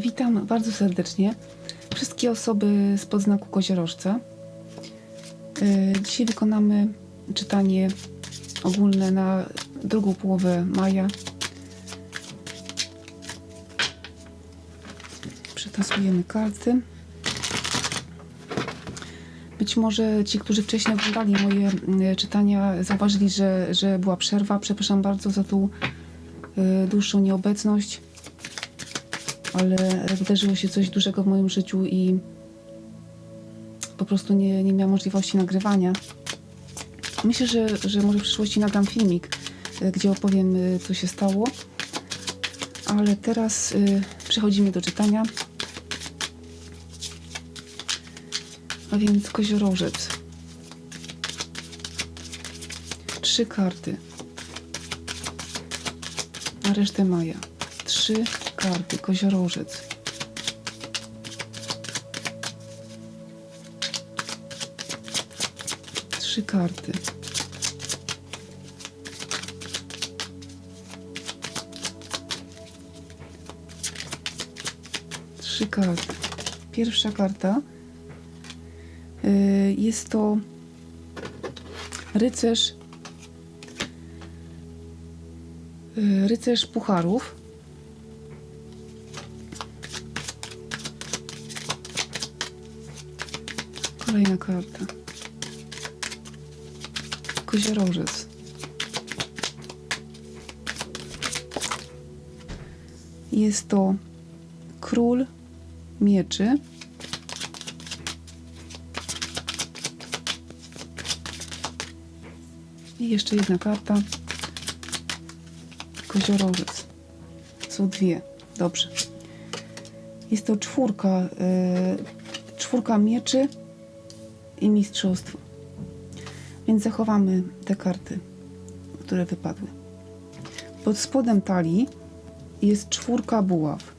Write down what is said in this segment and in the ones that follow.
Witam bardzo serdecznie wszystkie osoby z podznaku koziorożca. E, Dzisiaj wykonamy czytanie ogólne na drugą połowę maja. Przetasujemy karty. Być może ci, którzy wcześniej oglądali moje mm, czytania, zauważyli, że, że była przerwa. Przepraszam bardzo za tą y, dłuższą nieobecność, ale wydarzyło się coś dużego w moim życiu i po prostu nie, nie miałam możliwości nagrywania. Myślę, że, że może w przyszłości nagram filmik, y, gdzie opowiem, y, co się stało. Ale teraz y, przechodzimy do czytania. A więc koziorożec. Trzy karty. Na resztę maja. Trzy karty. Koziorożec. Trzy karty. Trzy karty. Pierwsza karta y, jest to rycerz y, rycerz pucharów. Kolejna karta. Koziorożec. Jest to król mieczy. I jeszcze jedna karta. Koziorożec. Są dwie. Dobrze. Jest to czwórka, y, czwórka mieczy i mistrzostwo. Więc zachowamy te karty, które wypadły. Pod spodem talii jest czwórka buław.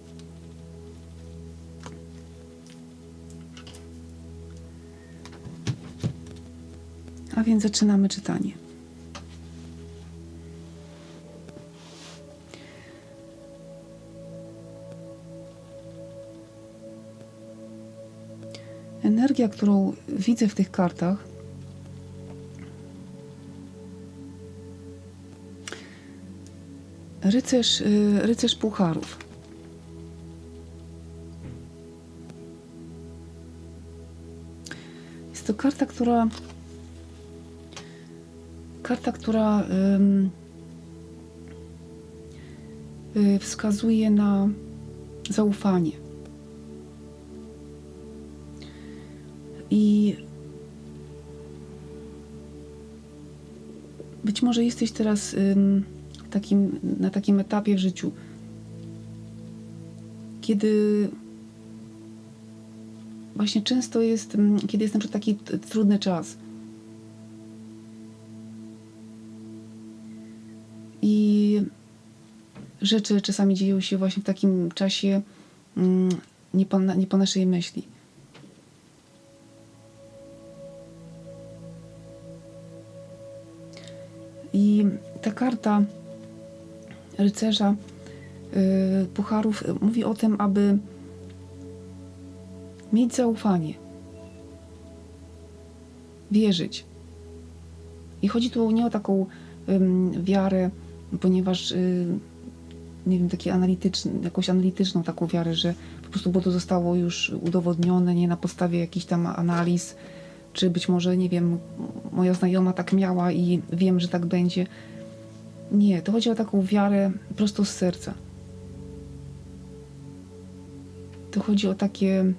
A więc zaczynamy czytanie. Energia, którą widzę w tych kartach, rycerz, y, rycerz pucharów. Jest to karta, która karta, która y, wskazuje na zaufanie. I być może jesteś teraz takim, na takim etapie w życiu, kiedy właśnie często jest, kiedy jest na przykład taki trudny czas. I rzeczy czasami dzieją się właśnie w takim czasie nie po, nie po naszej myśli. Karta rycerza y, pucharów y, mówi o tym, aby mieć zaufanie, wierzyć. I chodzi tu nie o taką wiarę, ponieważ y, nie wiem, takie analityczne, jakąś analityczną taką wiarę, że po prostu bo to zostało już udowodnione, nie na podstawie jakichś tam analiz, czy być może, nie wiem, moja znajoma tak miała i wiem, że tak będzie. Nie, to chodzi o taką wiarę prosto z serca. To chodzi o takie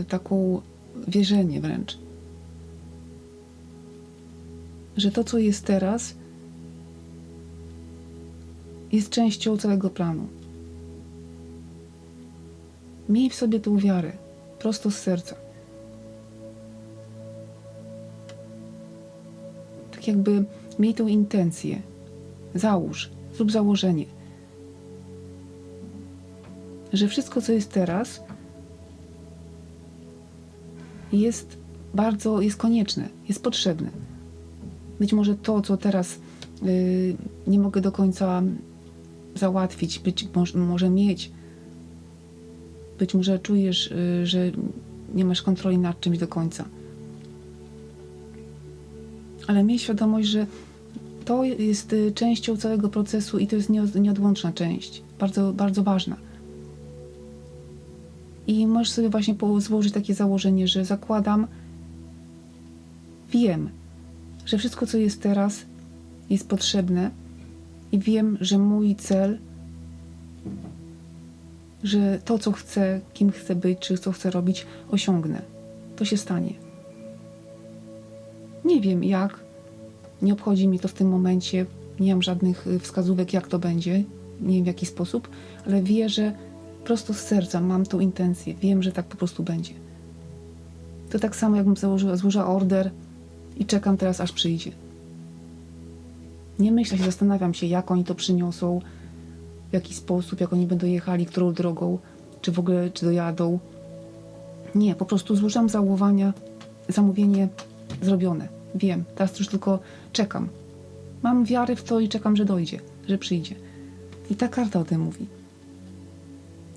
y, taką wierzenie wręcz. Że to, co jest teraz, jest częścią całego planu. Miej w sobie tą wiarę, prosto z serca. Jakby miej tą intencję. Załóż, zrób założenie, że wszystko, co jest teraz, jest bardzo, jest konieczne, jest potrzebne. Być może to, co teraz y, nie mogę do końca załatwić, być może, może mieć. Być może czujesz, y, że nie masz kontroli nad czymś do końca. Ale miej świadomość, że to jest y, częścią całego procesu i to jest nieod- nieodłączna część, bardzo, bardzo ważna. I możesz sobie właśnie złożyć takie założenie, że zakładam, wiem, że wszystko, co jest teraz, jest potrzebne i wiem, że mój cel, że to, co chcę, kim chcę być, czy co chcę robić, osiągnę. To się stanie. Nie wiem jak, nie obchodzi mnie to w tym momencie, nie mam żadnych y, wskazówek, jak to będzie, nie wiem w jaki sposób, ale wierzę prosto z serca, mam tą intencję, wiem, że tak po prostu będzie. To tak samo, jakbym założyła, złożyła order i czekam teraz, aż przyjdzie. Nie myślę się, zastanawiam się, jak oni to przyniosą, w jaki sposób, jak oni będą jechali, którą drogą, czy w ogóle, czy dojadą. Nie, po prostu złożyłam zamówienie zrobione. Wiem, teraz już tylko czekam. Mam wiarę w to i czekam, że dojdzie, że przyjdzie. I ta karta o tym mówi.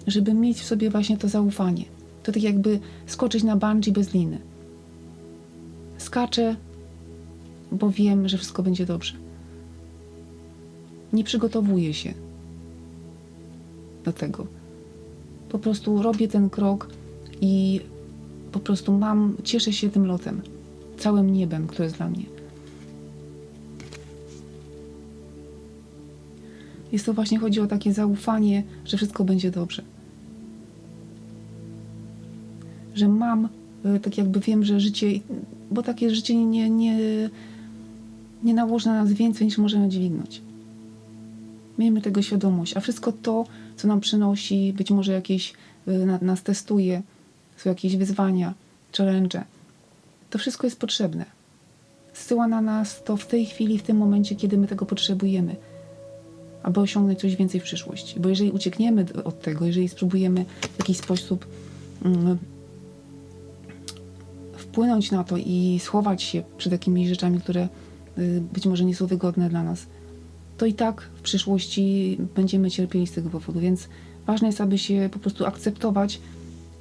Żeby mieć w sobie właśnie to zaufanie. To tak jakby skoczyć na bungee bez liny. Skaczę, bo wiem, że wszystko będzie dobrze. Nie przygotowuję się do tego. Po prostu robię ten krok i po prostu mam, cieszę się tym lotem, całym niebem, które jest dla mnie. Jest to właśnie chodzi o takie zaufanie, że wszystko będzie dobrze. Że mam, y, tak jakby wiem, że życie, bo takie życie nie, nie, nie nałoży na nas więcej niż możemy dźwignąć. Miejmy tego świadomość, a wszystko to, co nam przynosi, być może jakieś y, na, nas testuje, są jakieś wyzwania, challenge, to wszystko jest potrzebne. Zsyła na nas to w tej chwili, w tym momencie, kiedy my tego potrzebujemy, aby osiągnąć coś więcej w przyszłości. Bo jeżeli uciekniemy od tego, jeżeli spróbujemy w jakiś sposób mm, wpłynąć na to i schować się przed takimi rzeczami, które y, być może nie są wygodne dla nas, to i tak w przyszłości będziemy cierpieli z tego powodu. Więc ważne jest, aby się po prostu akceptować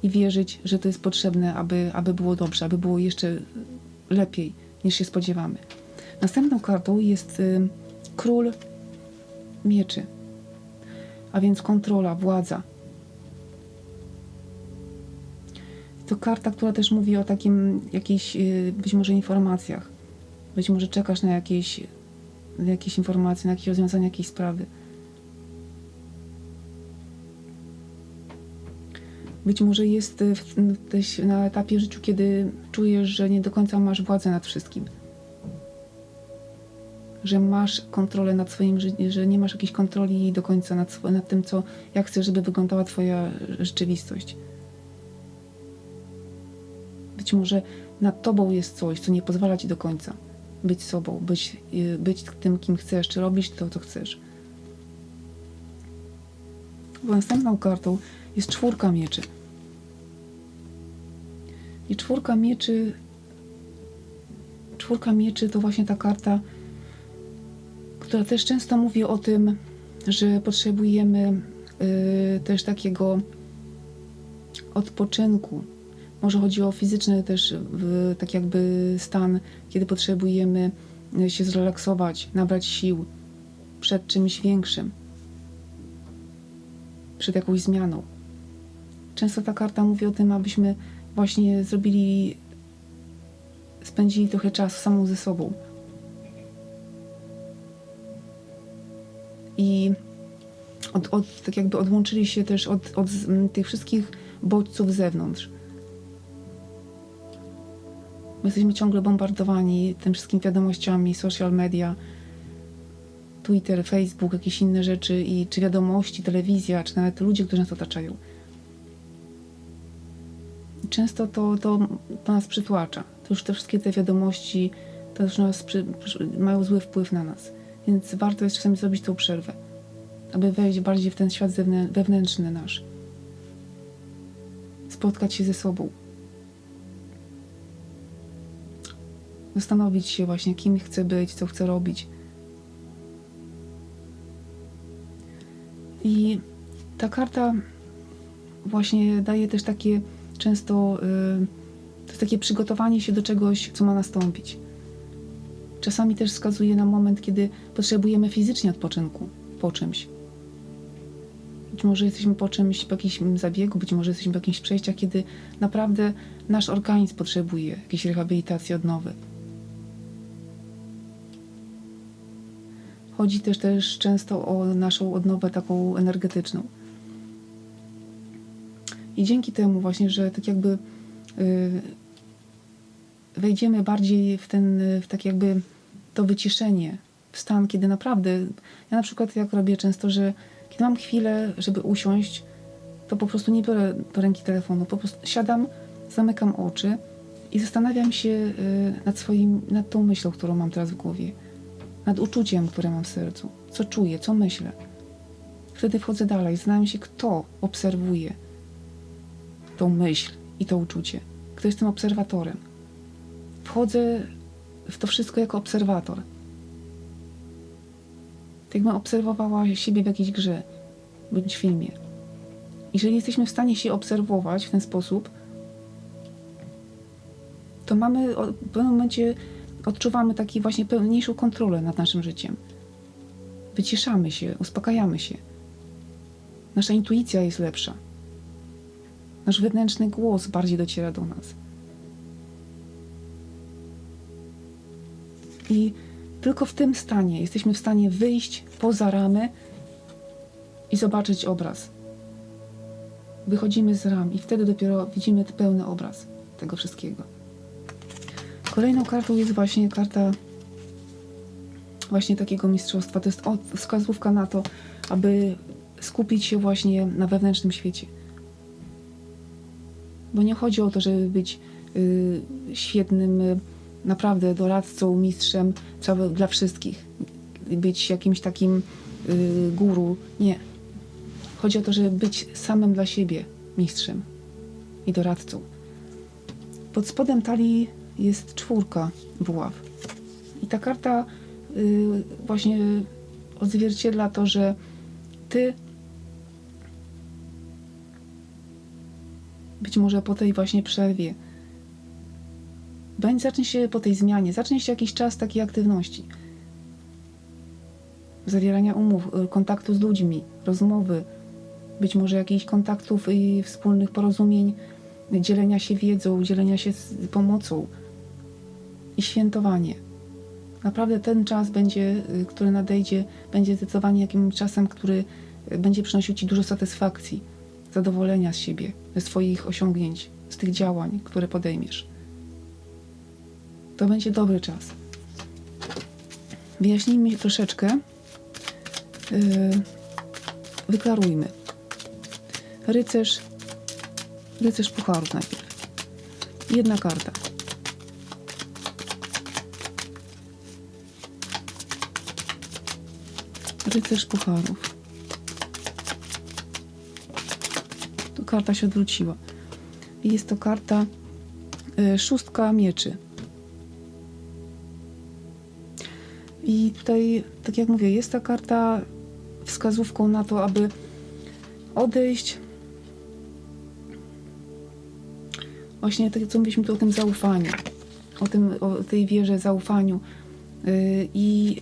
i wierzyć, że to jest potrzebne, aby, aby było dobrze, aby było jeszcze lepiej niż się spodziewamy. Następną kartą jest y, król mieczy, a więc kontrola, władza. To karta, która też mówi o takim jakichś y, być może informacjach. Być może czekasz na jakieś, na jakieś informacje, na jakieś rozwiązanie jakiejś sprawy. Być może jest y, w, na etapie życiu, kiedy czujesz, że nie do końca masz władzę nad wszystkim. Że masz kontrolę nad swoim życiem, że nie masz jakiejś kontroli do końca nad, nad tym, co, jak chcesz, żeby wyglądała Twoja rzeczywistość. Być może nad Tobą jest coś, co nie pozwala Ci do końca być sobą, być, y, być tym, kim chcesz, czy robić to, co chcesz. Następną kartą jest czwórka mieczy. I czwórka mieczy. Czwórka mieczy to właśnie ta karta, która też często mówi o tym, że potrzebujemy y, też takiego odpoczynku. Może chodzi o fizyczny też y, tak jakby stan, kiedy potrzebujemy y, się zrelaksować, nabrać sił przed czymś większym, przed jakąś zmianą. Często ta karta mówi o tym, abyśmy właśnie zrobili, spędzili trochę czasu samą ze sobą. I od, od, tak jakby odłączyli się też od, od tych wszystkich bodźców z zewnątrz. My jesteśmy ciągle bombardowani tym wszystkim wiadomościami, social media, Twitter, Facebook, jakieś inne rzeczy, i czy wiadomości, telewizja, czy nawet ludzie, którzy nas otaczają. Często to, to, to nas przytłacza. To już te wszystkie te wiadomości już nas przy, mają zły wpływ na nas. Więc warto jest czasami zrobić tą przerwę, aby wejść bardziej w ten świat wewnętrzny nasz. Spotkać się ze sobą. Zastanowić się właśnie, kim chcę być, co chcę robić. I ta karta właśnie daje też takie często y, to jest takie przygotowanie się do czegoś, co ma nastąpić. Czasami też wskazuje na moment, kiedy potrzebujemy fizycznie odpoczynku po czymś. Być może jesteśmy po czymś, po jakimś zabiegu, być może jesteśmy po jakimś przejściach, kiedy naprawdę nasz organizm potrzebuje jakiejś rehabilitacji, odnowy. Chodzi też, też często o naszą odnowę taką energetyczną. I dzięki temu właśnie, że tak jakby y, wejdziemy bardziej w ten, w tak jakby to wyciszenie, w stan, kiedy naprawdę, ja na przykład jak robię często, że kiedy mam chwilę, żeby usiąść, to po prostu nie biorę do ręki telefonu, po prostu siadam, zamykam oczy i zastanawiam się y, nad swoim, nad tą myślą, którą mam teraz w głowie, nad uczuciem, które mam w sercu, co czuję, co myślę. Wtedy wchodzę dalej, zastanawiam się, kto obserwuje tą myśl i to uczucie, kto jest tym obserwatorem. Wchodzę w to wszystko jako obserwator. Tak jakbym obserwowała siebie w jakiejś grze bądź filmie. Jeżeli jesteśmy w stanie się obserwować w ten sposób, to mamy w pewnym momencie odczuwamy taki właśnie pełniejszą kontrolę nad naszym życiem. Wyciszamy się, uspokajamy się. Nasza intuicja jest lepsza. Nasz wewnętrzny głos bardziej dociera do nas. I tylko w tym stanie jesteśmy w stanie wyjść poza ramy i zobaczyć obraz. Wychodzimy z ram i wtedy dopiero widzimy pełny obraz tego wszystkiego. Kolejną kartą jest właśnie karta właśnie takiego mistrzostwa. To jest wskazówka na to, aby skupić się właśnie na wewnętrznym świecie. Bo nie chodzi o to, żeby być y, świetnym, y, naprawdę doradcą, mistrzem całe, dla wszystkich. Być jakimś takim y, guru. Nie. Chodzi o to, żeby być samym dla siebie mistrzem i doradcą. Pod spodem talii jest czwórka buław. I ta karta y, właśnie odzwierciedla to, że ty być może po tej właśnie przerwie będzie, zacznie się po tej zmianie, zacznie się jakiś czas takiej aktywności. Zawierania umów, y, kontaktu z ludźmi, rozmowy, być może jakichś kontaktów i wspólnych porozumień, dzielenia się wiedzą, dzielenia się pomocą i świętowanie. Naprawdę ten czas będzie, y, który nadejdzie, będzie zdecydowanie jakimś czasem, który y, będzie przynosił Ci dużo satysfakcji, zadowolenia z siebie, ze swoich osiągnięć, z tych działań, które podejmiesz. To będzie dobry czas. Wyjaśnijmy troszeczkę. Yy, wyklarujmy. Rycerz, rycerz pucharów najpierw. Jedna karta. Rycerz pucharów. Karta się odwróciła. Jest to karta y, szóstka mieczy. I tutaj, tak jak mówię, jest ta karta wskazówką na to, aby odejść. Właśnie tak, co mówiliśmy tu o tym zaufaniu, o, tym, o tej wierze, zaufaniu. Yy, I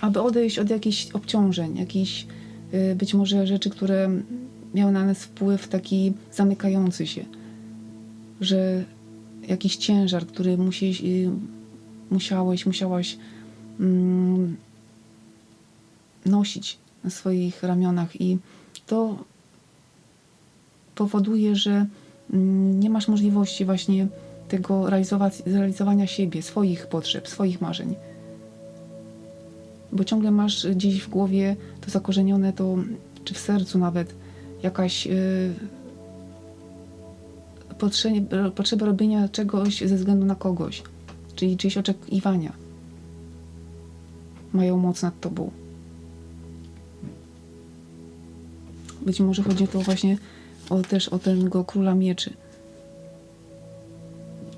aby odejść od jakichś obciążeń, jakichś yy, być może rzeczy, które miały na nas wpływ taki zamykający się, że jakiś ciężar, który musisz, yy, musiałeś, musiałaś mm, nosić na swoich ramionach i to powoduje, że mm, nie masz możliwości właśnie tego realizowania siebie, swoich potrzeb, swoich marzeń. Bo ciągle masz gdzieś w głowie to zakorzenione, to, czy w sercu nawet, jakaś yy, potrzeba, potrzeba robienia czegoś ze względu na kogoś, czyli czyjeś oczekiwania mają moc nad tobą. Być może chodzi to właśnie o, też o tego króla mieczy.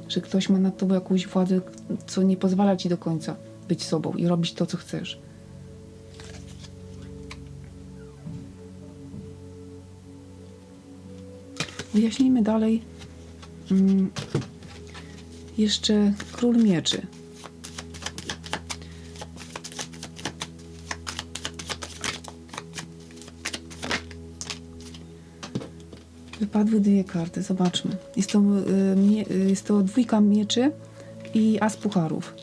Że ktoś ma nad tobą jakąś władzę, co nie pozwala ci do końca być sobą i robić to, co chcesz. Wyjaśnijmy dalej mm, jeszcze król mieczy. Wypadły dwie karty, zobaczmy. Jest to, y, y, jest to dwójka mieczy i as pucharów.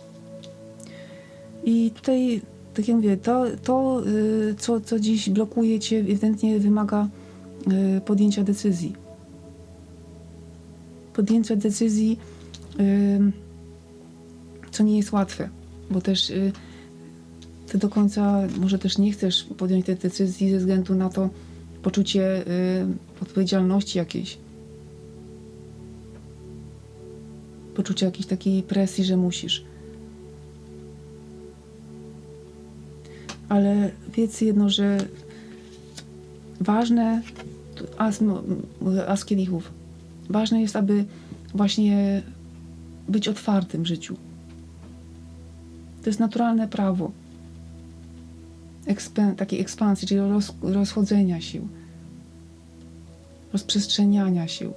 I tutaj, tak jak mówię, to, to y, co, co dziś blokuje cię, ewidentnie wymaga y, podjęcia decyzji. Podjęcia decyzji, co nie jest łatwe, bo też y, ty do końca może też nie chcesz podjąć tej decyzji ze względu na to poczucie y, odpowiedzialności jakiejś. Poczucie jakiejś takiej presji, że musisz. Ale wiedz jedno, że ważne, as, as kielichów, ważne jest, aby właśnie być otwartym w życiu. To jest naturalne prawo ekspan- takiej ekspansji, czyli roz, rozchodzenia się, rozprzestrzeniania się.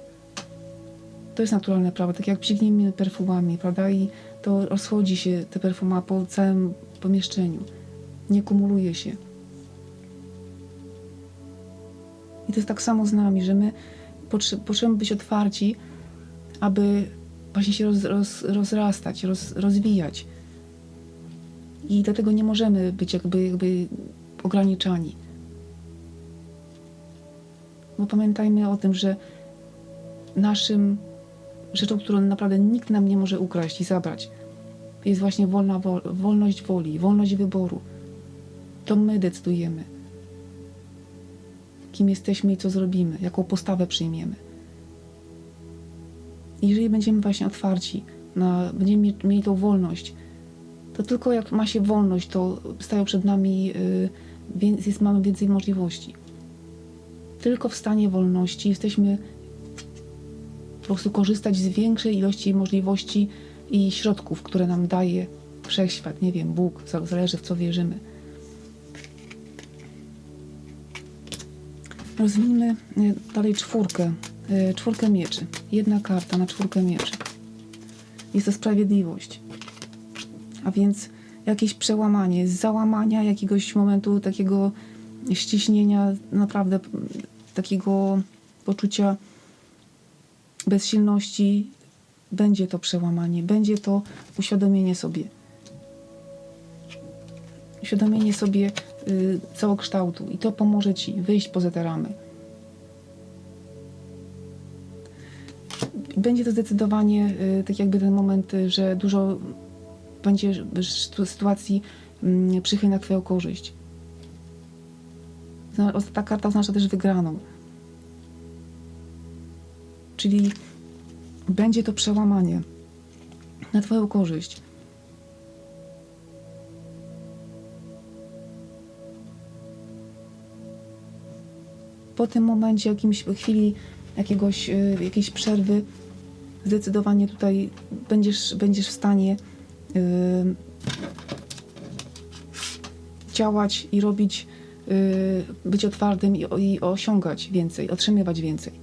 To jest naturalne prawo, tak jak psiknijmy perfumami, prawda? I to rozchodzi się te perfuma po całym pomieszczeniu. Nie kumuluje się. I to jest tak samo z nami, że my potrzebujemy być otwarci, aby właśnie się roz, roz, rozrastać, roz, rozwijać. I dlatego nie możemy być jakby, jakby ograniczani. Bo pamiętajmy o tym, że naszym rzeczą, którą naprawdę nikt nam nie może ukraść i zabrać, jest właśnie wolna wo wolność woli, wolność wyboru. To my decydujemy, kim jesteśmy i co zrobimy, jaką postawę przyjmiemy. I jeżeli będziemy właśnie otwarci, na, będziemy mieli tą wolność, to tylko jak ma się wolność, to stają przed nami, y, więc jest, mamy więcej możliwości. Tylko w stanie wolności jesteśmy po prostu korzystać z większej ilości możliwości i środków, które nam daje wszechświat, nie wiem, Bóg, zależy w co wierzymy. Rozwijmy y, dalej czwórkę, y, czwórkę mieczy. Jedna karta na czwórkę mieczy. Jest to sprawiedliwość a więc jakieś przełamanie, załamania jakiegoś momentu takiego ściśnienia, naprawdę takiego poczucia bezsilności, będzie to przełamanie, będzie to uświadomienie sobie. Uświadomienie sobie całokształtu i to pomoże ci wyjść poza te ramy. Będzie to zdecydowanie y, tak jakby ten moment, y, że dużo będzie sytuacji mm, przychylna Twoją korzyść. Ta karta oznacza też wygraną. Czyli będzie to przełamanie na Twoją korzyść. Po tym momencie, jakimś chwili jakiegoś, y, jakiejś przerwy, zdecydowanie tutaj będziesz, będziesz w stanie działać i robić, y, być otwartym i, i osiągać więcej, otrzymywać więcej.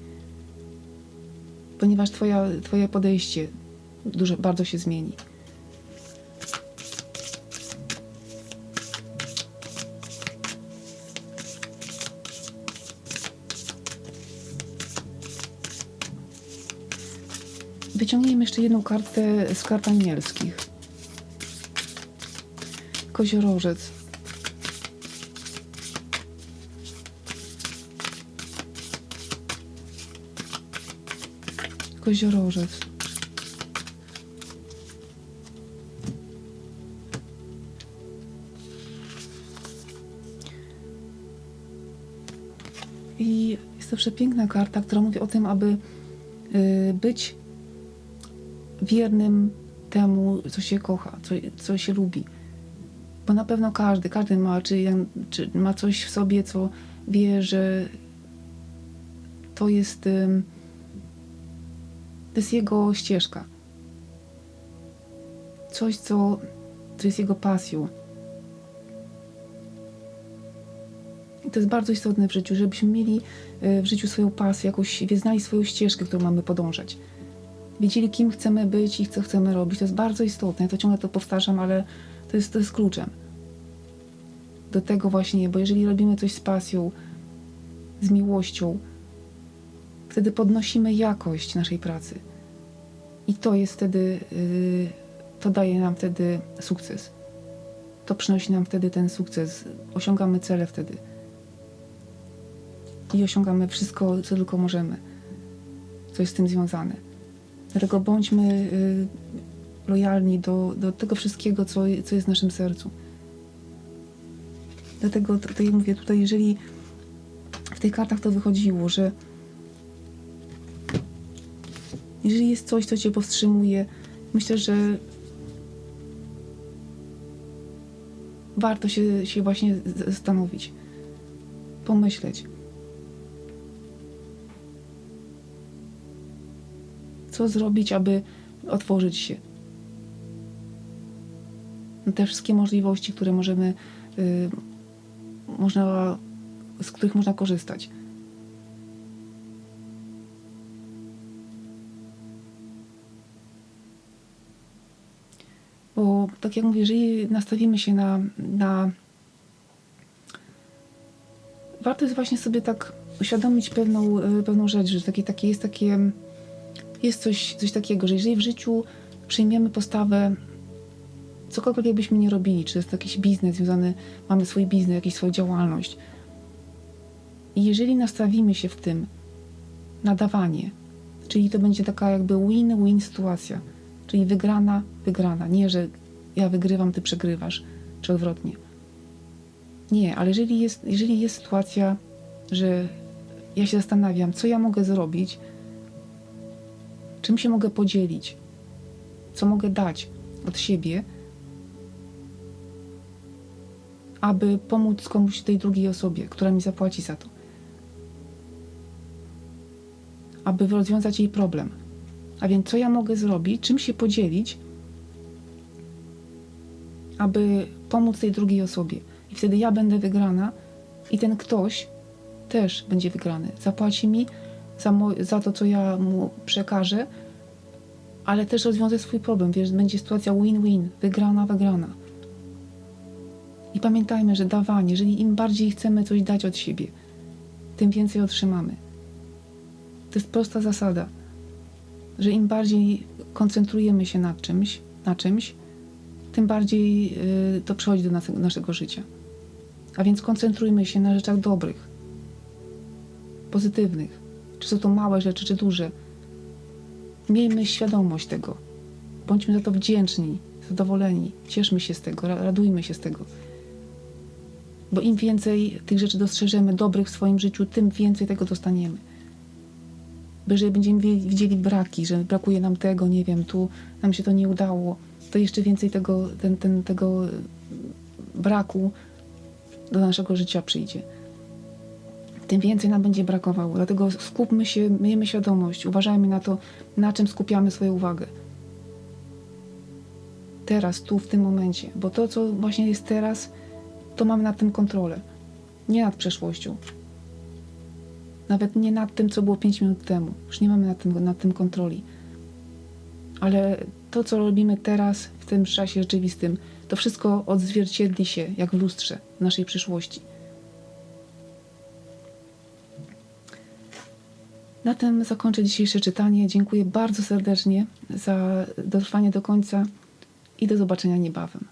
Ponieważ twoja, twoje podejście bardzo się zmieni. Wyciągnijmy jeszcze jedną kartę z kart anielskich. Koziorożec. Koziorożec. I jest to przepiękna karta, która mówi o tym, aby y, być wiernym temu, co się kocha, co, co się lubi. Bo na pewno każdy, każdy ma, czy, czy ma coś w sobie, co wie, że to jest, to jest jego ścieżka. Coś, co, co jest jego pasją. I to jest bardzo istotne w życiu, żebyśmy mieli y, w życiu swoją pasję, jakoś znali swoją ścieżkę, którą mamy podążać. Wiedzieli, kim chcemy być i co chcemy robić. To jest bardzo istotne. Ja to ciągle to powtarzam, ale to jest, to jest kluczem do tego właśnie, bo jeżeli robimy coś z pasją, z miłością, wtedy podnosimy jakość naszej pracy. I to jest wtedy, yy, to daje nam wtedy sukces. To przynosi nam wtedy ten sukces. Osiągamy cele wtedy. I osiągamy wszystko, co tylko możemy, co jest z tym związane. Dlatego bądźmy yy, lojalni do, do tego wszystkiego, co, co jest w naszym sercu. Dlatego tutaj mówię, tutaj jeżeli w tych kartach to wychodziło, że jeżeli jest coś, co cię powstrzymuje, myślę, że warto się, się właśnie zastanowić, pomyśleć. Co zrobić, aby otworzyć się na te wszystkie możliwości, które możemy, y, można, z których można korzystać. Bo tak jak mówię, jeżeli nastawimy się na, na warto jest właśnie sobie tak uświadomić pewną, y, pewną rzecz, że takie, takie jest takie jest coś, coś takiego, że jeżeli w życiu przyjmiemy postawę cokolwiek byśmy nie robili, czy jest jakiś biznes związany, mamy swój biznes, jakąś swoją działalność. I jeżeli nastawimy się w tym na dawanie, czyli to będzie taka jakby win-win sytuacja, czyli wygrana, wygrana. Nie, że ja wygrywam, ty przegrywasz, czy odwrotnie. Nie, ale jeżeli jest, jeżeli jest sytuacja, że ja się zastanawiam, co ja mogę zrobić, czym się mogę podzielić, co mogę dać od siebie, aby pomóc komuś tej drugiej osobie, która mi zapłaci za to. Aby rozwiązać jej problem. A więc co ja mogę zrobić, czym się podzielić, aby pomóc tej drugiej osobie. I wtedy ja będę wygrana i ten ktoś też będzie wygrany. Zapłaci mi za, za to, co ja mu przekażę, ale też rozwiąże swój problem. Wiesz, będzie sytuacja win-win, wygrana, wygrana. I pamiętajmy, że dawanie, jeżeli im bardziej chcemy coś dać od siebie, tym więcej otrzymamy. To jest prosta zasada, że im bardziej koncentrujemy się nad czymś, na czymś, tym bardziej y, to przychodzi do nas, naszego życia. A więc koncentrujmy się na rzeczach dobrych, pozytywnych. Czy są to małe rzeczy, czy duże. Miejmy świadomość tego. Bądźmy za to wdzięczni, zadowoleni. Cieszmy się z tego, radujmy się z tego. Bo im więcej tych rzeczy dostrzeżemy dobrych w swoim życiu, tym więcej tego dostaniemy. Bo jeżeli będziemy widzieli braki, że brakuje nam tego, nie wiem, tu nam się to nie udało, to jeszcze więcej tego, ten, ten, tego braku do naszego życia przyjdzie. Tym więcej nam będzie brakowało. Dlatego skupmy się, miejmy świadomość, uważajmy na to, na czym skupiamy swoją uwagę. Teraz, tu, w tym momencie. Bo to, co właśnie jest teraz, to mamy nad tym kontrolę. Nie nad przeszłością. Nawet nie nad tym, co było 5 minut temu. Już nie mamy nad tym, nad tym kontroli. Ale to, co robimy teraz, w tym czasie rzeczywistym, to wszystko odzwierciedli się, jak w lustrze, w naszej przyszłości. Na tym zakończę dzisiejsze czytanie. Dziękuję bardzo serdecznie za dotrwanie do końca i do zobaczenia niebawem.